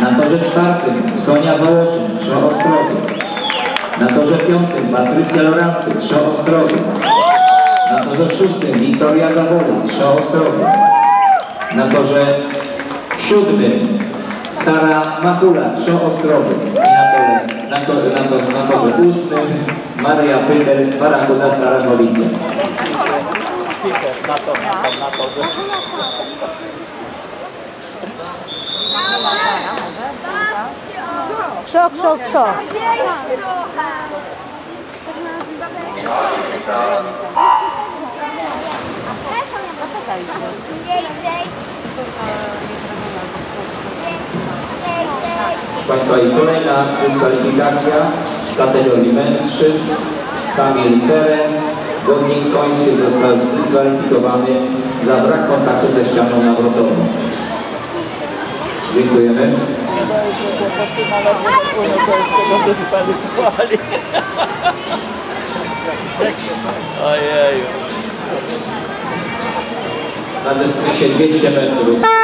Na torze czwartym Sonia Wołoszyn, Trzo Ostrowiec. Na torze piątym Patrycja Loranty, Trzo. Na torze szóstym Wiktoria Zawoli, Trzo Ostrowiec. Na torze siódmym Sara Makula, Trzo. I na torze, na, to, na, to, torze ósmym Maria Pytel, Barakuda Staranowice. Na to, na to, na to. Krzok, krzok, krzok. Proszę Państwa, i kolejna dyskwalifikacja w kategorii mężczyzn. Kamil Ferenc, wodnik koński został zdyskwalifikowany za brak kontaktu ze ścianą nawrotową. Dziękujemy. Nie daje się chłopaki na lewo wypłynął, to jeszcze go dyskwalifikowali. Ojeju. Na dystansie 200 metrów.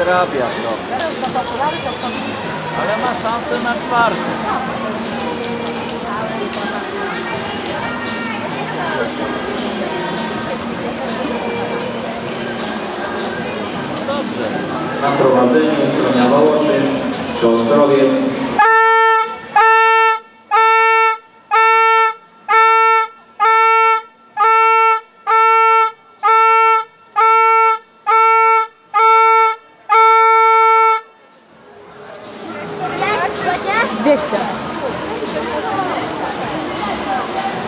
No nadrabia to. Ale ma szansę na czwarty. Dobrze. Na prowadzeniu stronia Wołoszyn, czy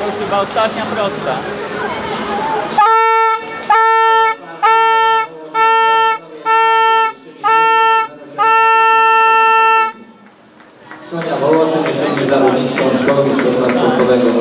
To chyba ostatnia prosta. Sonia Wołoszyn, będzie za uliczką Szkoły Środka Sportowego.